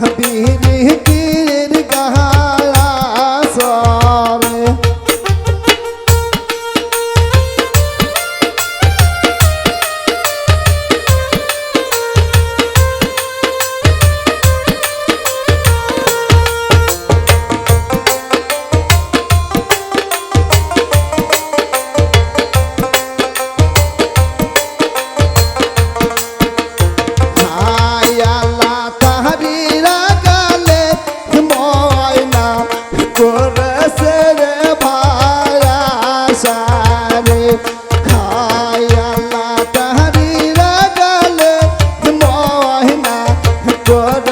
Habib What.